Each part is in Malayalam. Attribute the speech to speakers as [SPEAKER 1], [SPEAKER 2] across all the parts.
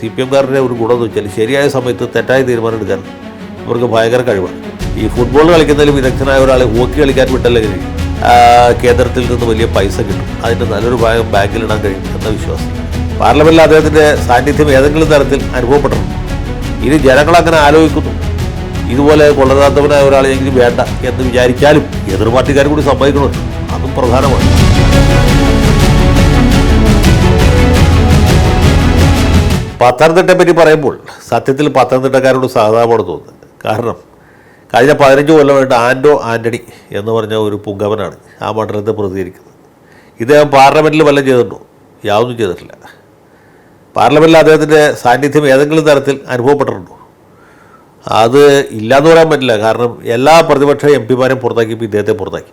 [SPEAKER 1] സി പി എംകാരുടെ ഒരു ഗുണമെന്ന് വെച്ചാൽ ശരിയായ സമയത്ത് തെറ്റായ തീരുമാനം എടുക്കാൻ ഇവർക്ക് ഭയങ്കര കഴിവാണ് ഈ ഫുട്ബോൾ കളിക്കുന്നതിലും വിദഗ്ധനായ ഒരാളെ ഹോക്കി കളിക്കാൻ വിട്ടല്ലെങ്കിൽ കേന്ദ്രത്തിൽ നിന്ന് വലിയ പൈസ കിട്ടും അതിൻ്റെ നല്ലൊരു ഭാഗം ഇടാൻ കഴിയും എന്ന വിശ്വാസം പാർലമെൻറ്റിൽ അദ്ദേഹത്തിൻ്റെ സാന്നിധ്യം ഏതെങ്കിലും തരത്തിൽ അനുഭവപ്പെട്ടിട്ടുണ്ട് ഇനി ജനങ്ങൾ അങ്ങനെ ആലോചിക്കുന്നു ഇതുപോലെ കൊള്ളരാത്തവനായ ഒരാളെങ്കിലും വേണ്ട എന്ന് വിചാരിച്ചാലും എതിർ പാർട്ടിക്കാരും കൂടി സമ്മതിക്കണമല്ലോ അതും പ്രധാനമാണ് പത്തനംതിട്ടയെ പറ്റി പറയുമ്പോൾ സത്യത്തിൽ പത്തനംതിട്ടക്കാരോട് സഹതാപമാണ് തോന്നുന്നത് കാരണം കഴിഞ്ഞ പതിനഞ്ച് കൊല്ലമായിട്ട് ആൻഡോ ആൻ്റണി എന്ന് പറഞ്ഞ ഒരു പുങ്കവനാണ് ആ മണ്ഡലത്തെ പ്രതികരിക്കുന്നത് ഇദ്ദേഹം പാർലമെൻറ്റിൽ വല്ലതും ചെയ്തിട്ടുണ്ടോ യാതൊന്നും ചെയ്തിട്ടില്ല പാർലമെൻറ്റിൽ അദ്ദേഹത്തിൻ്റെ സാന്നിധ്യം ഏതെങ്കിലും തരത്തിൽ അനുഭവപ്പെട്ടിട്ടുണ്ടോ അത് ഇല്ലാന്ന് പറയാൻ പറ്റില്ല കാരണം എല്ലാ പ്രതിപക്ഷ എം പിമാരെയും പുറത്താക്കിയപ്പോൾ ഇദ്ദേഹത്തെ പുറത്താക്കി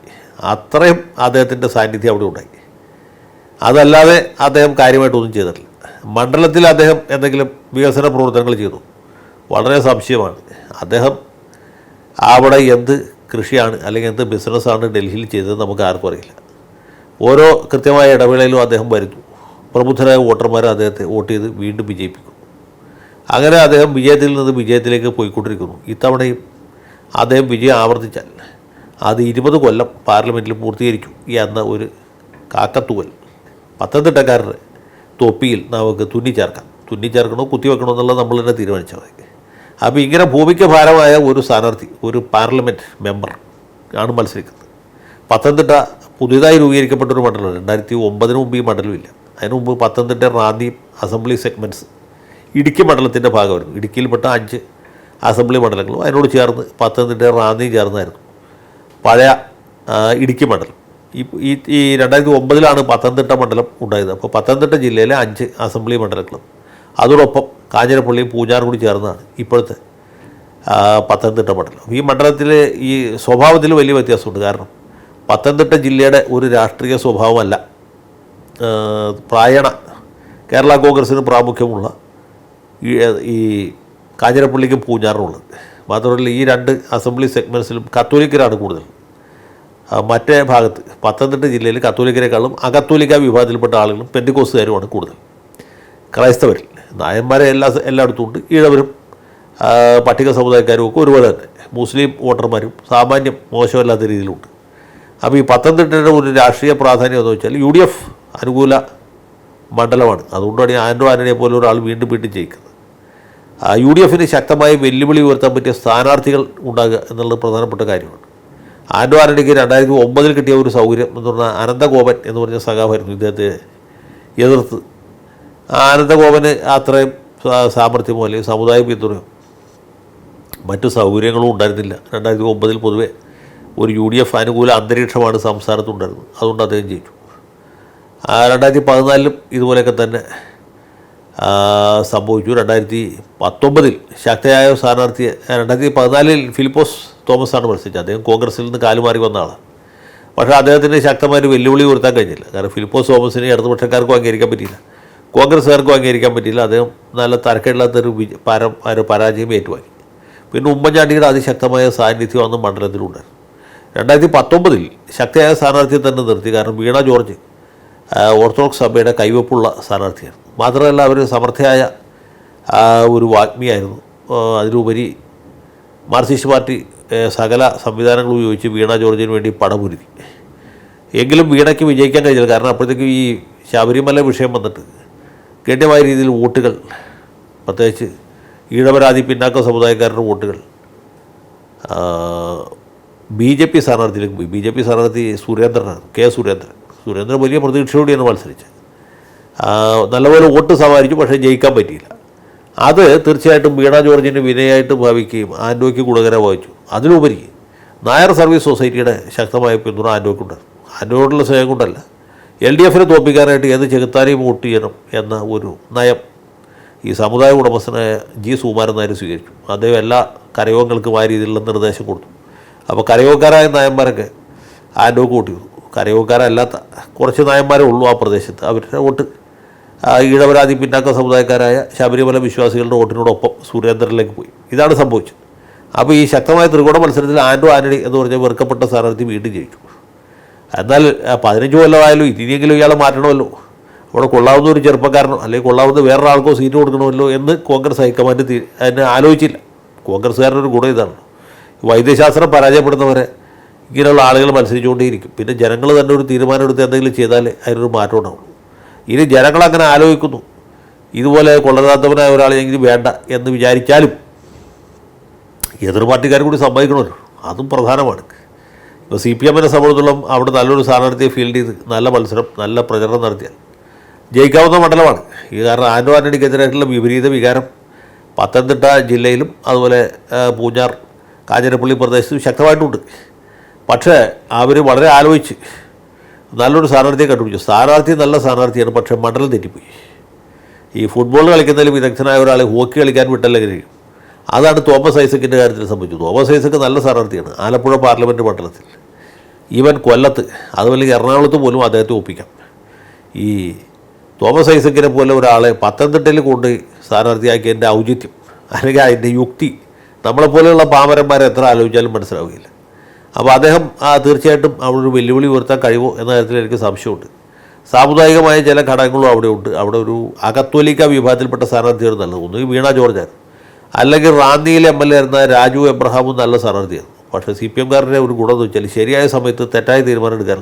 [SPEAKER 1] അത്രയും അദ്ദേഹത്തിൻ്റെ സാന്നിധ്യം അവിടെ ഉണ്ടായി അതല്ലാതെ അദ്ദേഹം കാര്യമായിട്ടൊന്നും ചെയ്തിട്ടില്ല മണ്ഡലത്തിൽ അദ്ദേഹം എന്തെങ്കിലും വികസന പ്രവർത്തനങ്ങൾ ചെയ്തു വളരെ സംശയമാണ് അദ്ദേഹം അവിടെ എന്ത് കൃഷിയാണ് അല്ലെങ്കിൽ എന്ത് ബിസിനസ്സാണ് ഡൽഹിയിൽ ചെയ്തത് നമുക്ക് ആർക്കും അറിയില്ല ഓരോ കൃത്യമായ ഇടവേളയിലും അദ്ദേഹം വരുന്നു പ്രബുദ്ധരായ വോട്ടർമാരെ അദ്ദേഹത്തെ വോട്ട് ചെയ്ത് വീണ്ടും വിജയിപ്പിക്കും അങ്ങനെ അദ്ദേഹം വിജയത്തിൽ നിന്ന് വിജയത്തിലേക്ക് പോയിക്കൊണ്ടിരിക്കുന്നു ഇത്തവണയും അദ്ദേഹം വിജയം ആവർത്തിച്ചാൽ അത് ഇരുപത് കൊല്ലം പാർലമെൻറ്റിൽ പൂർത്തീകരിക്കും എന്ന ഒരു കാക്കത്തൂവൽ പത്തനംതിട്ടക്കാരുടെ തൊപ്പിയിൽ നമുക്ക് തുന്നി ചേർക്കാം തുന്നി ചേർക്കണോ കുത്തി വെക്കണോ എന്നുള്ളത് നമ്മൾ തന്നെ തീരുമാനിച്ചാൽ മതി അപ്പോൾ ഇങ്ങനെ ഭൂമിക്ക് ഭാരമായ ഒരു സ്ഥാനാർത്ഥി ഒരു പാർലമെൻറ്റ് മെമ്പർ ആണ് മത്സരിക്കുന്നത് പത്തനംതിട്ട പുതിയതായി രൂപീകരിക്കപ്പെട്ട ഒരു മണ്ഡലം രണ്ടായിരത്തി ഒമ്പതിന് മുമ്പ് ഈ മണ്ഡലമില്ല അതിന് മുമ്പ് പത്തനംതിട്ട റാന്നി അസംബ്ലി സെഗ്മെൻറ്റ്സ് ഇടുക്കി മണ്ഡലത്തിൻ്റെ ഭാഗമായിരുന്നു ഇടുക്കിയിൽപ്പെട്ട അഞ്ച് അസംബ്ലി മണ്ഡലങ്ങളും അതിനോട് ചേർന്ന് പത്തനംതിട്ട റാന്നി ചേർന്നായിരുന്നു പഴയ ഇടുക്കി മണ്ഡലം ഈ ഈ രണ്ടായിരത്തി ഒമ്പതിലാണ് പത്തനംതിട്ട മണ്ഡലം ഉണ്ടായത് അപ്പോൾ പത്തനംതിട്ട ജില്ലയിലെ അഞ്ച് അസംബ്ലി മണ്ഡലങ്ങളും അതോടൊപ്പം കാഞ്ഞിരപ്പള്ളിയും പൂഞ്ഞാറും കൂടി ചേർന്നതാണ് ഇപ്പോഴത്തെ പത്തനംതിട്ട മണ്ഡലം ഈ മണ്ഡലത്തിൽ ഈ സ്വഭാവത്തിൽ വലിയ വ്യത്യാസമുണ്ട് കാരണം പത്തനംതിട്ട ജില്ലയുടെ ഒരു രാഷ്ട്രീയ സ്വഭാവമല്ല പ്രായണ കേരള കോൺഗ്രസ്സിന് പ്രാമുഖ്യമുള്ള ഈ കാഞ്ഞിരപ്പള്ളിക്കും പൂഞ്ഞാറിനുള്ളത് മാത്രമല്ല ഈ രണ്ട് അസംബ്ലി സെഗ്മെൻസിലും കത്തോലിക്കരാണ് കൂടുതൽ മറ്റേ ഭാഗത്ത് പത്തനംതിട്ട ജില്ലയിൽ കത്തോലിക്കരെക്കാളും അകത്തോലിക്ക വിഭാഗത്തിൽപ്പെട്ട ആളുകളും പെൻറ്റിക്കോസുകാരുമാണ് കൂടുതൽ ക്രൈസ്തവരിൽ നായന്മാരെ എല്ലാ എല്ലായിടത്തും ഉണ്ട് ഈഴവരും പട്ടിക സമുദായക്കാരും ഒക്കെ ഒരുപോലെ തന്നെ മുസ്ലിം വോട്ടർമാരും സാമാന്യം മോശമല്ലാത്ത രീതിയിലുണ്ട് അപ്പോൾ ഈ പത്തനംതിട്ടയുടെ ഒരു രാഷ്ട്രീയ പ്രാധാന്യം എന്ന് വെച്ചാൽ യു ഡി എഫ് അനുകൂല മണ്ഡലമാണ് അതുകൊണ്ടാണ് ഈ ആൻഡോ ആനനെ പോലെ ഒരാൾ വീണ്ടും വീണ്ടും ജയിക്കുന്നത് യു ഡി എഫിന് ശക്തമായ വെല്ലുവിളി ഉയർത്താൻ പറ്റിയ സ്ഥാനാർത്ഥികൾ ഉണ്ടാകുക എന്നുള്ളത് പ്രധാനപ്പെട്ട കാര്യമാണ് ആൻഡ്വാരനിക്ക് രണ്ടായിരത്തി ഒമ്പതിൽ കിട്ടിയ ഒരു സൗകര്യം എന്ന് പറഞ്ഞാൽ അനന്തഗോപൻ എന്ന് പറഞ്ഞ സഖാവായിരുന്നു ഇദ്ദേഹത്തെ എതിർത്ത് ആ അനന്തഗോപന് അത്രയും സാമർഥ്യമോ അല്ലെങ്കിൽ സമുദായ പിന്തുണയോ മറ്റു സൗകര്യങ്ങളും ഉണ്ടായിരുന്നില്ല രണ്ടായിരത്തി ഒമ്പതിൽ പൊതുവെ ഒരു യു ഡി എഫ് അനുകൂല അന്തരീക്ഷമാണ് സംസ്ഥാനത്തുണ്ടായിരുന്നത് അതുകൊണ്ട് അദ്ദേഹം ജയിച്ചു രണ്ടായിരത്തി പതിനാലിലും ഇതുപോലെയൊക്കെ തന്നെ സംഭവിച്ചു രണ്ടായിരത്തി പത്തൊമ്പതിൽ ശക്തയായ സ്ഥാനാർത്ഥിയെ രണ്ടായിരത്തി പതിനാലിൽ ഫിലിപ്പോസ് തോമസാണ് ആണ് മത്സരിച്ചത് അദ്ദേഹം കോൺഗ്രസിൽ നിന്ന് കാലുമാറി വന്ന ആളാണ് പക്ഷേ അദ്ദേഹത്തിന് ശക്തമായൊരു വെല്ലുവിളി ഉയർത്താൻ കഴിഞ്ഞില്ല കാരണം ഫിലിപ്പോസ് തോമസിനെ ഇടതുപക്ഷക്കാർക്കും അംഗീകരിക്കാൻ പറ്റിയില്ല കോൺഗ്രസ്സുകാർക്കും അംഗീകരിക്കാൻ പറ്റിയില്ല അദ്ദേഹം നല്ല തരക്കേടില്ലാത്തൊരു പര ഒരു പരാജയം ഏറ്റുവാങ്ങി പിന്നെ ഉമ്മൻചാണ്ടിയുടെ അതിശക്തമായ സാന്നിധ്യം അന്ന് മണ്ഡലത്തിലുണ്ടായിരുന്നു രണ്ടായിരത്തി പത്തൊമ്പതിൽ ശക്തിയായ സ്ഥാനാർത്ഥിയെ തന്നെ നിർത്തി കാരണം വീണ ജോർജ് ഓർത്തഡോക്സ് സഭയുടെ കൈവപ്പുള്ള സ്ഥാനാർത്ഥിയാണ് മാത്രമല്ല അവർ സമർത്ഥയായ ഒരു വാഗ്മിയായിരുന്നു അതിലുപരി മാർക്സിസ്റ്റ് പാർട്ടി സകല സംവിധാനങ്ങൾ ഉപയോഗിച്ച് വീണ ജോർജിന് വേണ്ടി പടപൊരുതി എങ്കിലും വീണയ്ക്ക് വിജയിക്കാൻ കഴിഞ്ഞില്ല കാരണം അപ്പോഴത്തേക്കും ഈ ശബരിമല വിഷയം വന്നിട്ട് ഗണ്യമായ രീതിയിൽ വോട്ടുകൾ പ്രത്യേകിച്ച് ഈഴവരാതി പിന്നാക്ക സമുദായക്കാരുടെ വോട്ടുകൾ ബി ജെ പി സ്ഥാനാർത്ഥിയിലേക്ക് പോയി ബി ജെ പി സ്ഥാനാർത്ഥി സുരേന്ദ്രനാണ് കെ സുരേന്ദ്രൻ സുരേന്ദ്രൻ വലിയ പ്രതീക്ഷയോടെയാണ് മത്സരിച്ചത് നല്ലപോലെ വോട്ട് സമാഹരിച്ചു പക്ഷേ ജയിക്കാൻ പറ്റിയില്ല അത് തീർച്ചയായിട്ടും വീണ ജോർജിന് വിനയായിട്ട് ഭാവിക്കുകയും ആൻഡോയ്ക്ക് ഗുണകരമായിച്ചു അതിലുപരി നായർ സർവീസ് സൊസൈറ്റിയുടെ ശക്തമായ പിന്തുണ ആൻഡോയ്ക്കുണ്ട് ആൻഡോയോടുള്ള സ്നേഹം കൊണ്ടല്ല എൽ ഡി എഫിനെ തോൽപ്പിക്കാനായിട്ട് ഏത് ചെകുത്താനെയും വോട്ട് ചെയ്യണം എന്ന ഒരു നയം ഈ സമുദായ ഉടമസ്ഥനെ ജി സുകുമാരൻ നായർ സ്വീകരിച്ചു അദ്ദേഹം എല്ലാ കരയോഗങ്ങൾക്കും ആ രീതിയിലുള്ള നിർദ്ദേശം കൊടുത്തു അപ്പോൾ കരയോഗക്കാരായ നായന്മാരൊക്കെ ആൻഡോക്ക് വോട്ട് ചെയ്തു കരയോഗക്കാരല്ലാത്ത കുറച്ച് നായന്മാരേ ഉള്ളൂ ആ പ്രദേശത്ത് അവരുടെ വോട്ട് ഈഴവരാതി പിന്നാക്ക സമുദായക്കാരായ ശബരിമല വിശ്വാസികളുടെ വോട്ടിനോടൊപ്പം സുരേന്ദ്രനിലേക്ക് പോയി ഇതാണ് സംഭവിച്ചത് അപ്പോൾ ഈ ശക്തമായ ത്രികോണ മത്സരത്തിൽ ആൻഡോ ആന്റണി എന്ന് പറഞ്ഞ വെറുക്കപ്പെട്ട സ്ഥാനാർത്ഥി വീണ്ടും ജയിച്ചു എന്നാൽ പതിനഞ്ച് കൊല്ലമായാലും ഇനിയെങ്കിലും ഇയാളെ മാറ്റണമല്ലോ അവിടെ കൊള്ളാവുന്ന ഒരു ചെറുപ്പക്കാരനോ അല്ലെങ്കിൽ കൊള്ളാവുന്ന വേറൊരാൾക്കോ സീറ്റ് കൊടുക്കണമല്ലോ എന്ന് കോൺഗ്രസ് ഹൈക്കമാൻഡ് അതിനെ ആലോചിച്ചില്ല കോൺഗ്രസ്സുകാരുടെ ഒരു ഗുണം ഇതാണ് വൈദ്യശാസ്ത്രം പരാജയപ്പെടുന്നവരെ ഇങ്ങനെയുള്ള ആളുകൾ മത്സരിച്ചുകൊണ്ടേയിരിക്കും പിന്നെ ജനങ്ങൾ തന്നെ ഒരു എടുത്ത് എന്തെങ്കിലും ചെയ്താൽ അതിനൊരു മാറ്റം ഉണ്ടാവുള്ളൂ ഇനി ജനങ്ങളങ്ങനെ ആലോചിക്കുന്നു ഇതുപോലെ കൊള്ളരാത്തവനായ ഒരാളെങ്കിലും വേണ്ട എന്ന് വിചാരിച്ചാലും എതിർപാർട്ടിക്കാർ കൂടി സമ്മതിക്കണമല്ലോ അതും പ്രധാനമാണ് ഇപ്പോൾ സി പി എമ്മിനെ സംബന്ധിച്ചോളം അവിടെ നല്ലൊരു സ്ഥാനാർത്ഥിയെ ഫീൽഡ് ചെയ്ത് നല്ല മത്സരം നല്ല പ്രചരണം നടത്തിയാൽ ജയിക്കാവുന്ന മണ്ഡലമാണ് ഈ കാരണം ആൻഡോ ആൻ്റണിക്കെതിരായിട്ടുള്ള വിപരീത വികാരം പത്തനംതിട്ട ജില്ലയിലും അതുപോലെ പൂഞ്ഞാർ കാഞ്ഞിരപ്പള്ളി പ്രദേശത്തും ശക്തമായിട്ടുണ്ട് പക്ഷേ അവർ വളരെ ആലോചിച്ച് നല്ലൊരു സ്ഥാനാർത്ഥിയെ കണ്ടുപിടിച്ചു സ്ഥാനാർത്ഥി നല്ല സ്ഥാനാർത്ഥിയാണ് പക്ഷേ മണ്ഡലം തെറ്റിപ്പോയി ഈ ഫുട്ബോൾ കളിക്കുന്നതിൽ വിദഗ്ധനായ ഒരാളെ ഹോക്കി കളിക്കാൻ വിട്ടല്ലേ കഴിയും അതാണ് തോമസ് ഐസക്കിൻ്റെ കാര്യത്തിൽ സംബന്ധിച്ചു തോമസ് ഐസക്ക് നല്ല സ്ഥാനാർത്ഥിയാണ് ആലപ്പുഴ പാർലമെൻറ്റ് മണ്ഡലത്തിൽ ഈവൻ കൊല്ലത്ത് അതുപോലെ എറണാകുളത്ത് പോലും അദ്ദേഹത്തെ ഒപ്പിക്കാം ഈ തോമസ് ഐസക്കിനെ പോലെ ഒരാളെ പത്തനംതിട്ടയിൽ കൊണ്ട് സ്ഥാനാർത്ഥിയാക്കിയതിൻ്റെ ഔചിത്യം അല്ലെങ്കിൽ അതിൻ്റെ യുക്തി നമ്മളെപ്പോലെയുള്ള പാമരന്മാരെ എത്ര ആലോചിച്ചാലും മനസ്സിലാവുകയില്ല അപ്പോൾ അദ്ദേഹം തീർച്ചയായിട്ടും അവിടെ ഒരു വെല്ലുവിളി ഉയർത്താൻ കഴിയുമോ എന്ന കാര്യത്തിൽ എനിക്ക് സംശയമുണ്ട് സാമുദായികമായ ചില ഘടകങ്ങളും അവിടെയുണ്ട് അവിടെ ഒരു അകത്തോലിക്ക വിഭാഗത്തിൽപ്പെട്ട സ്ഥാനാർത്ഥിയാണ് നല്ലത് ഒന്ന് വീണ ആയിരുന്നു അല്ലെങ്കിൽ റാന്നിയിലെ എം എൽ എ ആയിരുന്ന രാജു എബ്രഹാമും നല്ല സ്ഥാനാർത്ഥിയാണ് പക്ഷേ സി പി എംകാരുടെ ഒരു ഗുണമെന്ന് വെച്ചാൽ ശരിയായ സമയത്ത് തെറ്റായ തീരുമാനം എടുക്കാൻ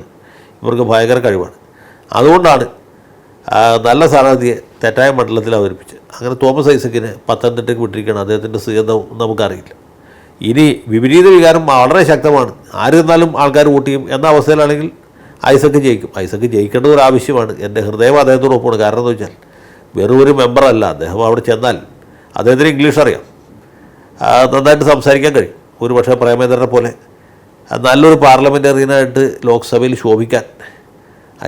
[SPEAKER 1] ഇവർക്ക് ഭയങ്കര കഴിവാണ് അതുകൊണ്ടാണ് നല്ല സ്ഥാനാർത്ഥിയെ തെറ്റായ മണ്ഡലത്തിൽ അവതരിപ്പിച്ച് അങ്ങനെ തോമസ് ഐസക്കിനെ പത്തനംതിട്ടയ്ക്ക് വിട്ടിരിക്കുകയാണ് അദ്ദേഹത്തിൻ്റെ സ്ഥിരതവും നമുക്കറിയില്ല ഇനി വിപരീത വികാരം വളരെ ശക്തമാണ് ആരിരുന്നാലും ആൾക്കാർ വോട്ട് ചെയ്യും എന്ന അവസ്ഥയിലാണെങ്കിൽ ഐസക്ക് ജയിക്കും ഐസക്ക് ജയിക്കേണ്ടത് ഒരു ആവശ്യമാണ് എൻ്റെ ഹൃദയം അദ്ദേഹത്തോടൊപ്പമാണ് കാരണം എന്ന് വെച്ചാൽ വെറും ഒരു മെമ്പറല്ല അദ്ദേഹം അവിടെ ചെന്നാൽ അദ്ദേഹത്തിന് ഇംഗ്ലീഷ് അറിയാം നന്നായിട്ട് സംസാരിക്കാൻ കഴിയും ഒരു പക്ഷേ പ്രേമേന്ദ്രനെ പോലെ നല്ലൊരു പാർലമെൻറ്റേറിയനായിട്ട് ലോക്സഭയിൽ ശോഭിക്കാൻ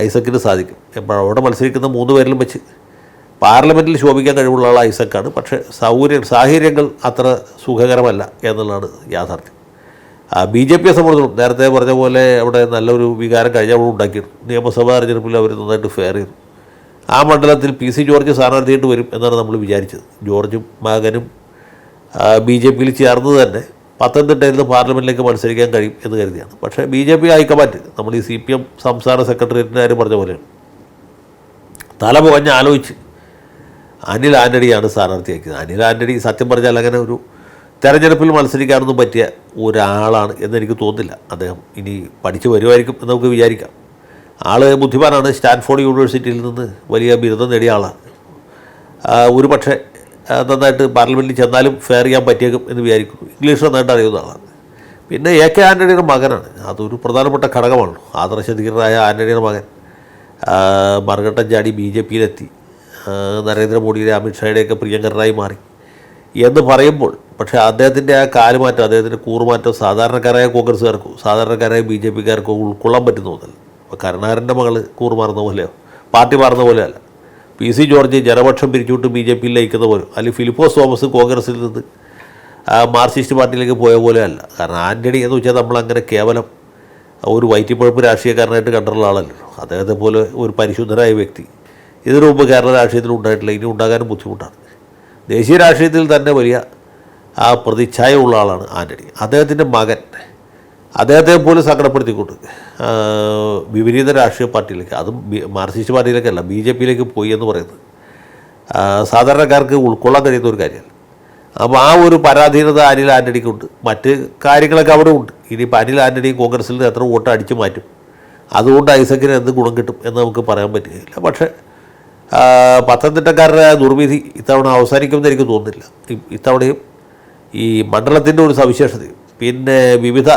[SPEAKER 1] ഐസക്കിന് സാധിക്കും അവിടെ മത്സരിക്കുന്ന മൂന്ന് പേരിലും വെച്ച് പാർലമെൻറ്റിൽ ശോഭിക്കാൻ കഴിവുള്ള ആൾ ഐസക്കാണ് പക്ഷേ സൗകര്യ സാഹചര്യങ്ങൾ അത്ര സുഖകരമല്ല എന്നുള്ളതാണ് യാഥാർത്ഥ്യം ബി ജെ പിയെ സംബന്ധിച്ചിടത്തോളം നേരത്തെ പറഞ്ഞ പോലെ അവിടെ നല്ലൊരു വികാരം കഴിഞ്ഞ അവിടെ ഉണ്ടാക്കിയിരുന്നു നിയമസഭാ തെരഞ്ഞെടുപ്പിൽ അവർ നന്നായിട്ട് ഫെയർ ചെയ്തു ആ മണ്ഡലത്തിൽ പി സി ജോർജ് സ്ഥാനാർത്ഥിയായിട്ട് വരും എന്നാണ് നമ്മൾ വിചാരിച്ചത് ജോർജും മകനും ബി ജെ പിയിൽ ചേർന്ന് തന്നെ പത്തനംതിട്ടയിൽ നിന്ന് പാർലമെൻറ്റിലേക്ക് മത്സരിക്കാൻ കഴിയും എന്ന് കരുതിയാണ് പക്ഷേ ബി ജെ പി ഹൈക്കമാൻഡ് നമ്മൾ ഈ സി പി എം സംസ്ഥാന സെക്രട്ടേറിയറ്റിൻ്റെ കാര്യം പറഞ്ഞ പോലെയാണ് തല പുകഞ്ഞ് ആലോചിച്ച് അനിൽ ആൻ്റണിയാണ് സ്ഥാനാർത്ഥിയാക്കിയത് അനിൽ ആൻ്റണി സത്യം പറഞ്ഞാൽ അങ്ങനെ ഒരു തെരഞ്ഞെടുപ്പിൽ മത്സരിക്കാനൊന്നും പറ്റിയ ഒരാളാണ് എന്നെനിക്ക് തോന്നുന്നില്ല അദ്ദേഹം ഇനി പഠിച്ചു വരുമായിരിക്കും എന്ന് നമുക്ക് വിചാരിക്കാം ആൾ ബുദ്ധിമാനാണ് സ്റ്റാൻഫോർഡ് യൂണിവേഴ്സിറ്റിയിൽ നിന്ന് വലിയ ബിരുദം നേടിയ ആളാണ് ഒരു പക്ഷേ നന്നായിട്ട് പാർലമെൻറ്റിൽ ചെന്നാലും ഫെയർ ചെയ്യാൻ പറ്റിയേക്കും എന്ന് വിചാരിക്കുന്നു ഇംഗ്ലീഷ് നന്നായിട്ട് അറിയുന്ന ആളാണ് പിന്നെ എ കെ ആൻ്റണിയുടെ മകനാണ് അതൊരു പ്രധാനപ്പെട്ട ഘടകമാണ് ആദർശധീരനായ ആൻ്റണിയുടെ മകൻ മറുകട്ടം ചാടി ബി ജെ പിയിലെത്തി നരേന്ദ്രമോദിയുടെ അമിത്ഷായുടെയൊക്കെ പ്രിയങ്കരനായി മാറി എന്ന് പറയുമ്പോൾ പക്ഷേ അദ്ദേഹത്തിൻ്റെ ആ കാലുമാറ്റം അദ്ദേഹത്തിൻ്റെ കൂറുമാറ്റം സാധാരണക്കാരായ കോൺഗ്രസ്സുകാർക്കോ സാധാരണക്കാരായ ബി ജെ പിക്കാർക്കോ ഉൾക്കൊള്ളാൻ പറ്റുന്നതല്ല ഇപ്പോൾ കരുണാകരൻ്റെ മകൾ കൂറ് മാറുന്ന പോലെയോ പാർട്ടി മാറുന്ന പോലെയല്ല പി സി ജോർജ് ജനപക്ഷം പിരിച്ചുവിട്ട് ബി ജെ പിയിൽ ലയിക്കുന്ന പോലും അല്ലെങ്കിൽ ഫിലിപ്പോസ് തോമസ് കോൺഗ്രസിൽ നിന്ന് മാർക്സിസ്റ്റ് പാർട്ടിയിലേക്ക് പോയ പോലെ അല്ല കാരണം ആൻ്റണി എന്ന് വെച്ചാൽ നമ്മളങ്ങനെ കേവലം ഒരു വയറ്റിപ്പഴപ്പ് രാഷ്ട്രീയക്കാരനായിട്ട് കണ്ടുള്ള ആളല്ലോ അദ്ദേഹത്തെ പോലെ ഒരു പരിശുദ്ധരായ വ്യക്തി ഇതിനു മുമ്പ് കേരള രാഷ്ട്രീയത്തിൽ ഉണ്ടായിട്ടില്ല ഇനി ഉണ്ടാകാനും ബുദ്ധിമുട്ടാണ് ദേശീയ രാഷ്ട്രീയത്തിൽ തന്നെ വലിയ ആ പ്രതിച്ഛായ ഉള്ള ആളാണ് ആൻ്റണി അദ്ദേഹത്തിൻ്റെ മകൻ അദ്ദേഹത്തെ പോലും സങ്കടപ്പെടുത്തിക്കൊണ്ട് വിപരീത രാഷ്ട്രീയ പാർട്ടിയിലേക്ക് അതും മാർക്സിസ്റ്റ് പാർട്ടിയിലേക്കല്ല ബി ജെ പിയിലേക്ക് പോയി എന്ന് പറയുന്നത് സാധാരണക്കാർക്ക് ഉൾക്കൊള്ളാൻ കഴിയുന്ന ഒരു കാര്യമല്ല അപ്പോൾ ആ ഒരു പരാധീനത അനിൽ ആൻ്റണിക്കുണ്ട് മറ്റ് കാര്യങ്ങളൊക്കെ അവിടെ ഉണ്ട് ഇനിയിപ്പോൾ അനിൽ ആൻ്റണി കോൺഗ്രസ്സിൽ എത്ര വോട്ട് അടിച്ചു മാറ്റും അതുകൊണ്ട് ഐസക്കിന് എന്ത് ഗുണം കിട്ടും എന്ന് നമുക്ക് പറയാൻ പറ്റുകയില്ല പക്ഷേ പത്തനംതിട്ടക്കാരുടെ ദുർവിധി ഇത്തവണ അവസാനിക്കുമെന്ന് എനിക്ക് തോന്നുന്നില്ല ഇത്തവണയും ഈ മണ്ഡലത്തിൻ്റെ ഒരു സവിശേഷതയും പിന്നെ വിവിധ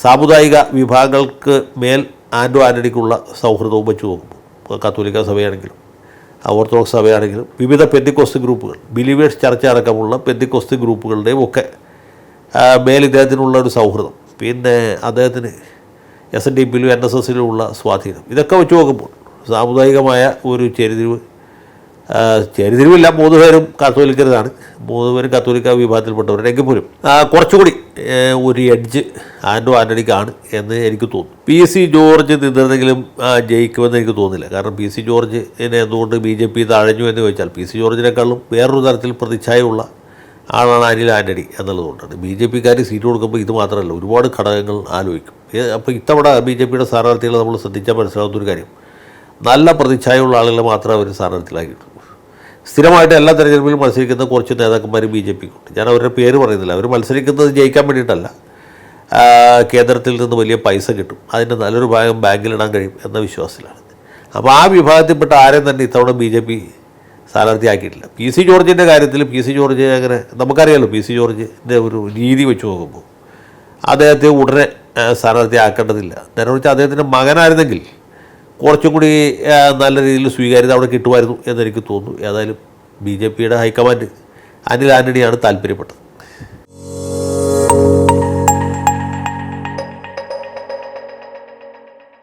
[SPEAKER 1] സാമുദായിക വിഭാഗങ്ങൾക്ക് മേൽ ആൻഡോ ആൻ്റണിക്കുള്ള സൗഹൃദവും വെച്ച് നോക്കുമ്പോൾ കത്തോലിക്ക സഭയാണെങ്കിലും ഓർത്തഡോക്സ് സഭയാണെങ്കിലും വിവിധ പെന്തിക്കോസ്റ്റ് ഗ്രൂപ്പുകൾ ബിലീവേഴ്സ് ചർച്ച അടക്കമുള്ള പെന്തിക്കോസ്റ്റ് ഗ്രൂപ്പുകളുടെയും ഒക്കെ മേൽ ഇദ്ദേഹത്തിനുള്ള ഒരു സൗഹൃദം പിന്നെ അദ്ദേഹത്തിന് എസ് എൻ ഡി പിയിലും എൻ എസ് എസിലുമുള്ള സ്വാധീനം ഇതൊക്കെ വെച്ച് നോക്കുമ്പോൾ സാമുദായികമായ ഒരു ചരിതിരിവ് ചരിതിരുമില്ല മൂന്ന് പേരും കാത്തോലിക്കരുതാണ് മൂന്ന് പേരും കാത്തോലിക്ക എങ്കിൽ പോലും കുറച്ചുകൂടി ഒരു എഡ്ജ് ആൻഡോ ആൻ്റണിക്കാണ് എന്ന് എനിക്ക് തോന്നുന്നു പി സി ജോർജ് നിന്നെങ്കിലും ജയിക്കുമെന്ന് എനിക്ക് തോന്നുന്നില്ല കാരണം പി സി ജോർജിനെ എന്തുകൊണ്ട് ബി ജെ പി തഴഞ്ഞു എന്ന് ചോദിച്ചാൽ പി സി ജോർജിനെക്കാളും വേറൊരു തരത്തിൽ പ്രതിച്ഛായുള്ള ആളാണ് അനിൽ ആൻ്റണി എന്നുള്ളതുകൊണ്ടാണ് ബി ജെ പിക്കാർ സീറ്റ് കൊടുക്കുമ്പോൾ ഇത് മാത്രമല്ല ഒരുപാട് ഘടകങ്ങൾ ആലോചിക്കും അപ്പോൾ ഇത്തവണ ബി ജെ പിയുടെ സ്ഥാനാർത്ഥികളെ നമ്മൾ ശ്രദ്ധിച്ചാൽ മനസ്സിലാവുന്ന ഒരു കാര്യം നല്ല പ്രതിച്ഛായുള്ള ആളുകളെ മാത്രമേ അവർ സ്ഥാനാർത്ഥികളാക്കിയിട്ടുള്ളൂ സ്ഥിരമായിട്ട് എല്ലാ തെരഞ്ഞെടുപ്പിലും മത്സരിക്കുന്ന കുറച്ച് നേതാക്കന്മാർ ബി ജെ പിക്കുണ്ട് ഞാൻ അവരുടെ പേര് പറയുന്നില്ല അവർ മത്സരിക്കുന്നത് ജയിക്കാൻ വേണ്ടിയിട്ടല്ല കേന്ദ്രത്തിൽ നിന്ന് വലിയ പൈസ കിട്ടും അതിൻ്റെ നല്ലൊരു ഭാഗം ബാങ്കിലിടാൻ കഴിയും എന്ന വിശ്വാസത്തിലാണ് അപ്പോൾ ആ വിഭാഗത്തിൽപ്പെട്ട ആരെയും തന്നെ ഇത്തവണ ബി ജെ പി സ്ഥാനാർത്ഥിയാക്കിയിട്ടില്ല പി സി ജോർജിൻ്റെ കാര്യത്തിൽ പി സി ജോർജ് അങ്ങനെ നമുക്കറിയാമല്ലോ പി സി ജോർജിൻ്റെ ഒരു രീതി വെച്ച് നോക്കുമ്പോൾ അദ്ദേഹത്തെ ഉടനെ സ്ഥാനാർത്ഥിയാക്കേണ്ടതില്ല നേരെ കുറിച്ച് അദ്ദേഹത്തിൻ്റെ മകനായിരുന്നെങ്കിൽ കുറച്ചും കൂടി നല്ല രീതിയിൽ സ്വീകാര്യത അവിടെ കിട്ടുമായിരുന്നു എന്നെനിക്ക് തോന്നുന്നു ഏതായാലും ബി ജെ പിയുടെ ഹൈക്കമാൻഡ് അനിൽ ആൻ്റണിയാണ് താല്പര്യപ്പെട്ടത്